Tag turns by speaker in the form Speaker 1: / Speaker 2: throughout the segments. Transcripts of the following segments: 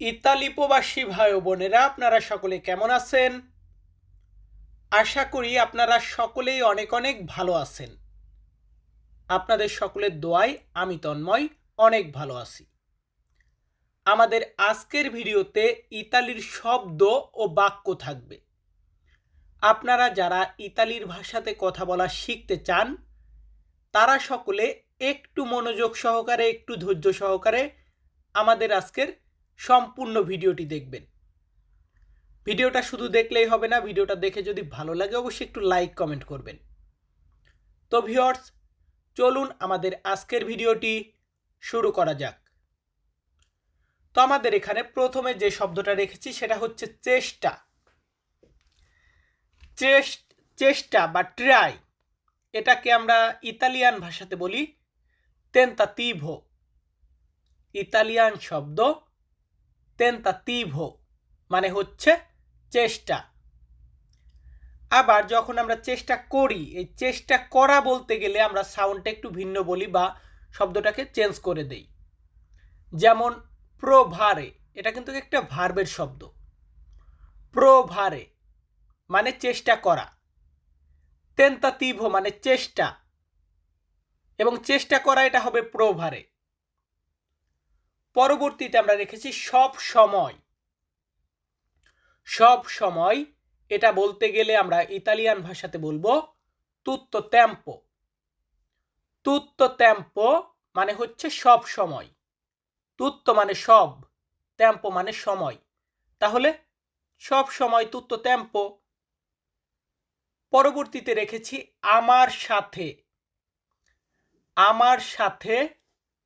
Speaker 1: Italy প্রবাসী ভাই বোনেরা, আপনারা সকলে কেমন আছেন? আশা করি আপনারা সকলেই অনেক অনেক ভালো আছেন। আপনাদের সকলের দোয়ায় আমি তন্ময়, অনেক ভালো আছি। আমাদের আজকের ভিডিওতে ইতালির শব্দ ও বাক্য থাকবে। আপনারা যারা ইতালির ভাষাতে কথা বলা শিখতে চান, তারা সকলে একটু মনোযোগ সহকারে, একটু ধৈর্য সহকারে আমাদের আজকের সম্পূর্ণ ভিডিওটি দেখবেন। ভিডিওটা শুধু দেখলেই হবে না, ভিডিওটা দেখে যদি ভালো লাগে অবশ্যই একটু লাইক, কমেন্ট করবেন। তো ভিওর্স চলুন আমাদের আজকের ভিডিওটি শুরু করা যাক। তো আমাদের এখানে প্রথমে যে শব্দটা রেখেছি সেটা হচ্ছে চেষ্টা। চেষ্টা বা ট্রাই, এটাকে আমরা ইতালিয়ান ভাষাতে বলি তেন্তাতিভো। ইতালিয়ান শব্দ তেন্তাতিভো মানে হচ্ছে চেষ্টা। আবার যখন আমরা চেষ্টা করি, এই চেষ্টা করা বলতে গেলে আমরা সাউন্ডটা একটু ভিন্ন বলি বা শব্দটাকে চেঞ্জ করে দেই। যেমন, প্রভারে, এটা কিন্তু একটা ভার্বের শব্দ। প্রভারে মানে চেষ্টা করা। তেন্তাতিভো মানে চেষ্টা। এবং চেষ্টা করা, এটা হবে প্রভারে। পরবর্তীতে আমরা রেখেছি সব সময়। সব সময়, এটা বলতে গেলে আমরা ইতালিয়ান ভাষাতে বলব তুত্তো ত্যাম্পো তুত্তো ত্যাম্পো মানে হচ্ছে সব সময়। তুত্ত মানে সব ত্যাম্পো মানে সময়। তাহলে সব সময় তুত্তো ত্যাম্পো পরবর্তীতে রেখেছি আমার সাথে। আমার সাথে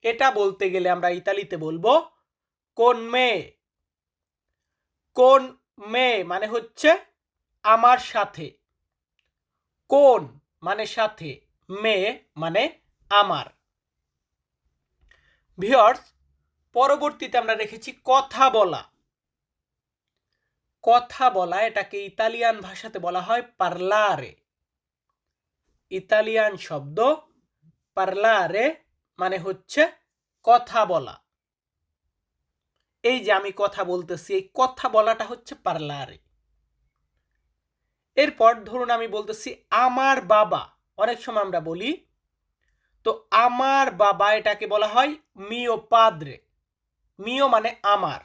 Speaker 1: এটা বলতে গেলে আমরা ইতালিতে বলব কোন মেয়ে কোন মেয়ে মানে হচ্ছে আমার সাথে। কোন মানে সাথে মেয়ে মানে আমার। ভিওর্স পরবর্তীতে আমরা রেখেছি কথা বলা। কথা বলা এটাকে ইতালিয়ান ভাষাতে বলা হয় পার্লারে ইতালিয়ান শব্দ পার্লারে মানে হচ্ছে কথা বলা। এই যে আমি কথা বলতেছি, এই কথা বলাটা হচ্ছে পার্লারে। এরপর ধরুন আমি বলতেছি, আমার বাবা। অনেক সময় আমরা বলি, তো আমার বাবা এটাকে বলা হয় মিও পাদ্রে। মিও মানে আমার,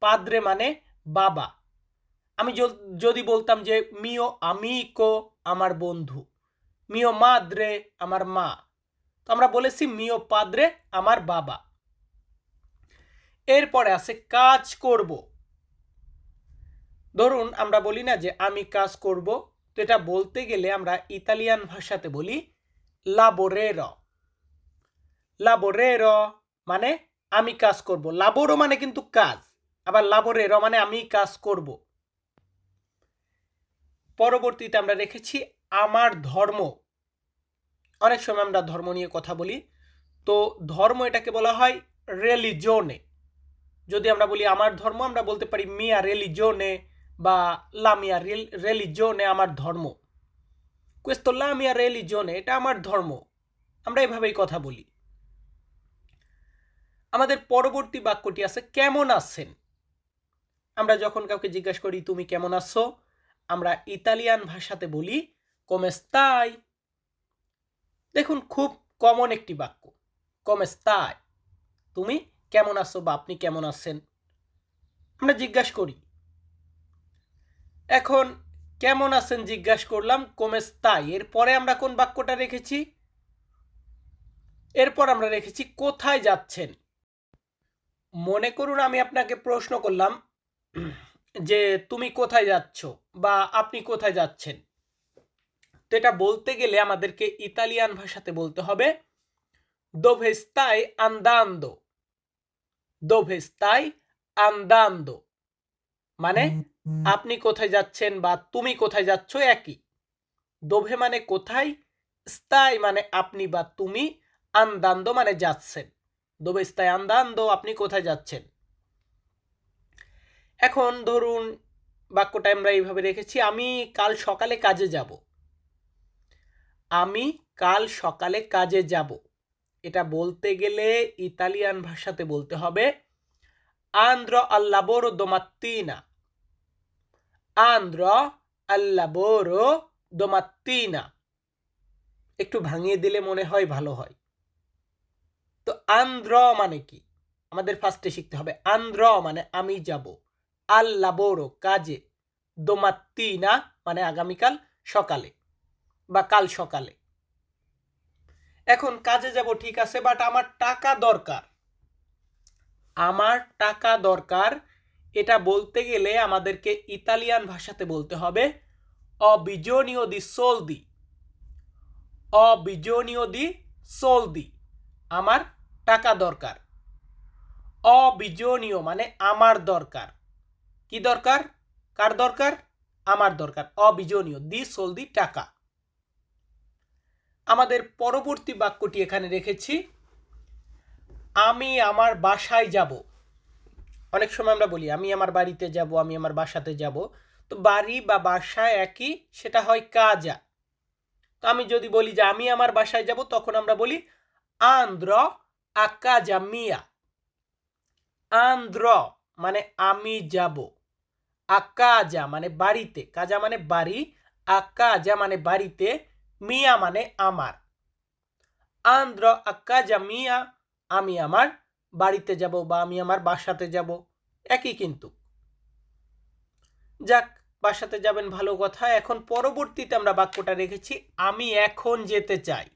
Speaker 1: পাদ্রে মানে বাবা। আমি যদি বলতাম যে, মিও আমিকো, আমার বন্ধু। মিও মাদ্রে, আমার মা। তো আমরা বলেছি মিও পাদ্রে আমার বাবা। এরপরে আছে কাজ করব। ধরুন আমরা বলি না যে আমি কাজ করব, তো এটা বলতে গেলে আমরা ইতালিয়ান ভাষাতে বলি লাবোরের লাবোরের মানে আমি কাজ করব। লাবোরো মানে কিন্তু কাজ, আবার লাবোরের মানে আমি কাজ করব। পরবর্তীতে আমরা রেখেছি আমার ধর্ম। অনেক সময় আমরা ধর্ম নিয়ে কথা বলি। তো ধর্ম এটাকে বলা হয় রেলিজনে যদি আমরা বলি আমার ধর্ম, আমরা বলতে পারি মিয়া রেলিজনে বা লামিয়া রেলিজনে আমার ধর্ম। কুয়েস্তো লামিয়া রেলিজনে এটা আমার ধর্ম। আমরা এভাবেই কথা বলি। আমাদের পরবর্তী বাক্যটি আছে, কেমন আছেন? আমরা যখন কাউকে জিজ্ঞাসা করি, তুমি কেমন আছো? আমরা ইতালিয়ান ভাষাতে বলি কমেস্তাই দেখুন, খুব কমন একটি বাক্য। কমেস্তাই তুমি কেমন আছো বা আপনি কেমন আছেন? আমরা জিজ্ঞাসা করি। এখন, কেমন আছেন জিজ্ঞাসা করলাম কমেস্তাই এরপরে আমরা কোন বাক্যটা রেখেছি? এরপর আমরা রেখেছি, কোথায় যাচ্ছেন? মনে করুন, আমি আপনাকে প্রশ্ন করলাম যে, তুমি কোথায় যাচ্ছ বা আপনি কোথায় যাচ্ছেন? তো এটা বলতে গেলে আমাদেরকে ইতালিয়ান ভাষাতে বলতে হবে দোভেস্তাই আন্দান্দো দোভেস্তাই আন্দান্দো মানে আপনি কোথায় যাচ্ছেন বা তুমি কোথায় যাচ্ছ? একই। দোভে মানে কোথায়? স্তাই মানে আপনি বা তুমি আন্দান্দো মানে যাচ্ছেন। দোভেস্তাই আন্দান্দো আপনি কোথায় যাচ্ছেন? এখন ধরুন বাক্যটা আমরা এইভাবে রেখেছি আমি কাল সকালে কাজে যাব। আমি কাল সকালে কাজে যাব। এটা বলতে গেলে ইতালিয়ান ভাষাতে বলতে হবে। lavoro domattina andrò al lavoro domattina একটু ভাঙিয়ে দিলে মনে হয় ভালো হয়। তো আন্দ্র মানে কি? আমাদের ফার্স্টে শিখতে হবে। আন্দ্র মানে আমি যাব। আল লাবোরো কাজে। দোমাত্তিনা মানে আগামীকাল সকালে। বা কাল সকালে। এখন কাজে যাব ঠিক আছে বাট আমার টাকা দরকার। আমার টাকা দরকার, এটা বলতে গেলে আমাদেরকে ইতালিয়ান ভাষাতে বলতে হবে, অবিজনীয় দি সোলদি অবিজনীয় দি সোলদি আমার টাকা দরকার। অবিজনীয় মানে আমার দরকার। কি দরকার? কার দরকার? আমার দরকার। অবিজনীয় দি সোলদি টাকা। আমাদের পরবর্তী বাক্যটি এখানে রেখেছি। আমি আমার বাসায় যাব। অনেক সময় আমরা বলি, আমি আমার বাড়িতে যাব, আমি আমার বাসাতে যাব। তো বাড়ি বা বাসা একই, সেটা হয় কাজা। তো আমি যদি বলি যে আমি আমার বাসায় যাব, তখন আমরা বলি, আন্দ্র আকাজা মিয়া। আন্দ্র মানে আমি যাব। আকাজা মানে বাড়িতে। কাজা মানে বাড়ি, আকাজা মানে বাড়িতে। মিয়া মানে আমার। আন্দ্র আকাজা মিয়া, আমি আমার বাড়িতে যাব বা আমি আমার বাসাতে যাব, একই কিন্তু। যাক, বাসাতে যাবেন ভালো কথা, এখন পরবর্তীতে আমরা বাক্যটা রেখেছি, আমি এখন যেতে চাই।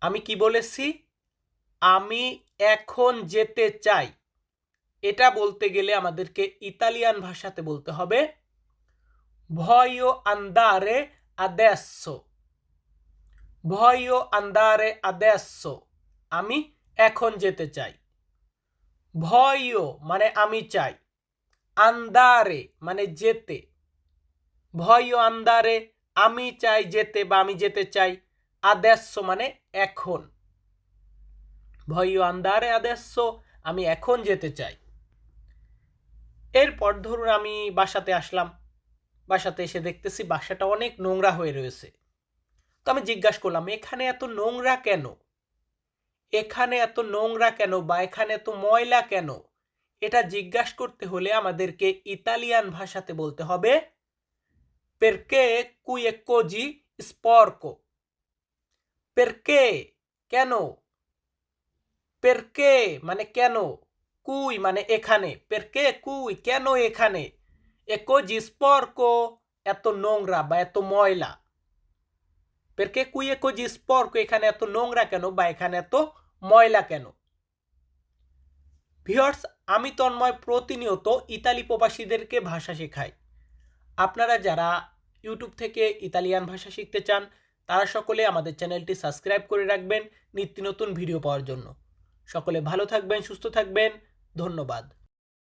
Speaker 1: আমি কি বলেছি? আমি এখন যেতে চাই। এটা বলতে গেলে আমাদেরকে ইতালিয়ান ভাষাতে বলতে হবে, ভয়ো আন্দারে আদেsso ভয়ো আন্দারে আদেsso আমি এখন যেতে চাই. ভয়ো মানে আমি চাই। আন্দারে মানে যেতে। ভয়ো আন্দারে আমি চাই যেতে বা আমি যেতে চাই। আদেশ মানে এখন। ভয়ো আন্দারে আদেশ আমি এখন যেতে চাই। এরপর ধরুন আমি বাসাতে আসলাম। বাসাতে এসে দেখতেছি বাসাটা অনেক নোংরা হয়ে রয়েছে। তো আমি জিজ্ঞাসা করলাম, এখানে এত নোংরা কেন? এখানে এত নোংরা কেন বা এখানে এত ময়লা কেন? এটা জিজ্ঞাসা করতে হলে আমাদেরকে ইতালিয়ান ভাষাতে বলতে হবে পেরকে কুয়ে কোজি স্পর্কো পেরকে কেন? পেরকে মানে কেন? কুই মানে এখানে? পেরকে কুই কেন এখানে? একোজি স্পর্কো এত নোংরা বা এত ময়লা পেরকে কুই একোজি স্পর্কো এখানে এত নোংরা কেন বা এখানে এত ময়লা কেন ভিওর্স আমি তন্ময় প্রতিনিয়ত ইতালি প্রবাসীদেরকে ভাষা শেখাই আপনারা যারা ইউটিউব থেকে ইতালিয়ান ভাষা শিখতে চান তারা সকলে আমাদের চ্যানেলটি সাবস্ক্রাইব করে রাখবেন নিত্য নতুন ভিডিও পাওয়ার জন্য সকলে ভালো থাকবেন সুস্থ থাকবেন ধন্যবাদ